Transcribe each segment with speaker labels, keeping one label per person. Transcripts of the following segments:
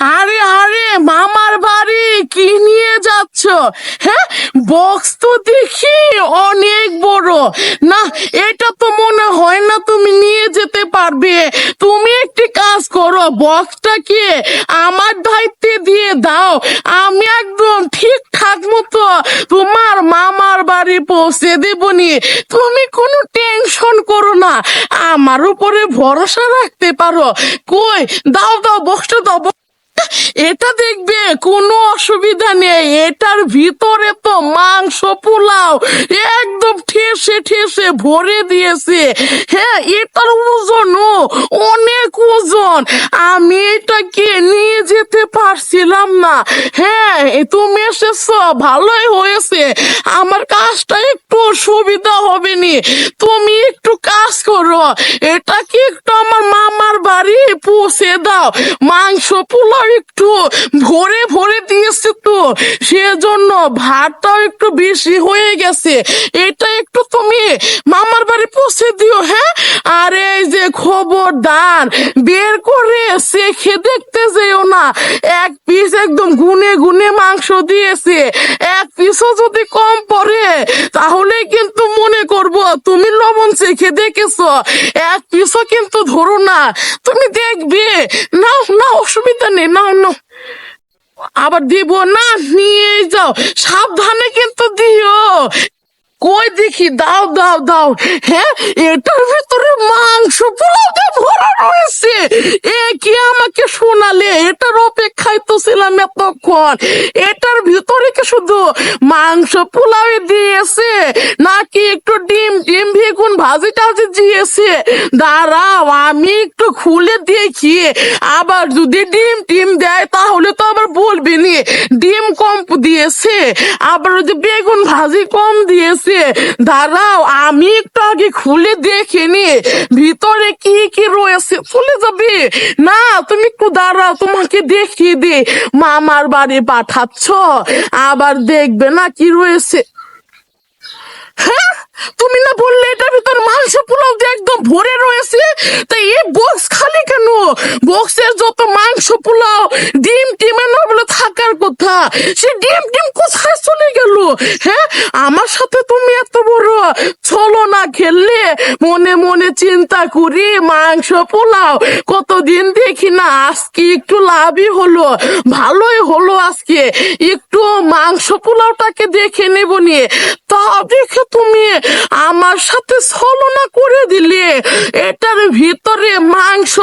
Speaker 1: আরে আরে, মামার বাড়ি কি নিয়ে যাচ্ছ? হ্যাঁ বক্স তো দেখি, অনেক বড়। না, এটা তো মনে হয় না তুমি নিয়ে যেতে পারবে। তুমি একটি কাজ করো বক্সটাকে আমার দায়িত্বে দিয়ে দাও। আমি একদম ঠিকঠাক মতো তোমার মামার বাড়ি পৌঁছে দেবনি। তুমি কোনো টেনশন করো না। আমার উপরে ভরসা রাখতে পারো। কই, দাও দাও বক্সটা দাও এটা দেখবে কোনো অসুবিধা নেই। এটার ভিতরে তো মাংস পোলাও একদম ঠেসে ঠেসে ভরে দিয়েছে। হ্যাঁ এটার ওজনও ওজন আমি এটাকে নিয়ে যেতে পারছিলাম না? হ্যাঁ তুমি এসেছ, ভালোই হয়েছে। আমার কাজটা একটু সুবিধা হবে নি তুমি একটু কাজ করো। এটাকে একটু আমার মামার বাড়ি? পৌঁছে দাও। মাংস পোলাও একটু ভরে ভরে দিয়েছে তো। সেজন্য ভাতটাও একটু বেশি হয়ে গেছে। এটা একটু তুমি মামার বাড়ি পৌঁছে দিও হ্যাঁ? আর এই যে খবরদার বের করে চেখে দেখতে যেও না। এক পিস একদম গুনে গুনে মাংস দিয়েছে। এক পিসও যদি কম পড়ে, তাহলে কিন্তু মনে করব তুমি লবণ চেখে দেখেছ। এক পিসও কিন্তু ধরো না। তুমি দেখবে। না না অসুবিধা নেই, নাও নাও। আবার দিব না, নিয়ে যাও। সাবধানে কিন্তু দিও। কই দেখি, দাও দাও দাও। হ্যাঁ এটার ভিতরে মাংস পোলাওতে ভরা রয়েছে এ কি আমাকে শোনালে? এটার অপেক্ষায় তো ছিলাম এতক্ষণ। এটার ভিতরে কি শুধু মাংস পোলাও দিয়েছে, নাকি একটু ডিম ডিম ভেগুন ভাজি টাজি দিয়েছে? দাঁড়াও, আমি একটু খুলে দেখি। আবার যদি ডিম টিম দেয় তো আবার বলবি নি ডিম কম দিয়েছে, আবার যদি বেগুন ভাজি কম দিয়েছে। দাঁড়াও, আমি একটু আগে খুলে দেখে নি ভিতরে কি কি রয়েছে? চলে যাবে। না, তুমি একটু দাঁড়াও, তোমাকে দেখিয়ে দে মামার বাড়ি পাঠাচ্ছ, আবার দেখবে না কি রয়েছে। হ্যাঁ তুমি না বললে এটার ভিতর মাংস পোলাও দিয়ে একদম ভরে রয়েছে? তাই এই বক্স খালি কেন? বক্সের যত মাংস পোলাও, ডিম, টিমে না বলে থাকার কথা? সে ডিম ডিম কোথায় চলে গেল? হ্যাঁ? আমার সাথে তুমি এত বড় চলো না খেললে? মনে মনে চিন্তা করি মাংস পোলাও কতদিন দেখি না, আজকে একটু লাভই হলো, ভালোই হলো আজকে। একটু মাংস পোলাওটাকে দেখে নেব নিয়ে। তা দেখে তুমি আমার সাথে ছলনা করে দিলে, এটার ভিতরে মাংস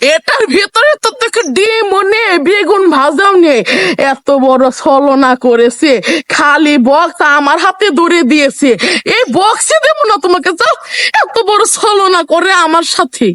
Speaker 1: এটার ভেতরে তো তোকে ডিম নে বেগুন ভাজাও নে এত বড় ছলনা করেছে। খালি বক্স আমার হাতে ধরে দিয়েছে। এই বক্সে দেবো না তোমাকে, যাও। এত বড় ছলনা করে আমার সাথে।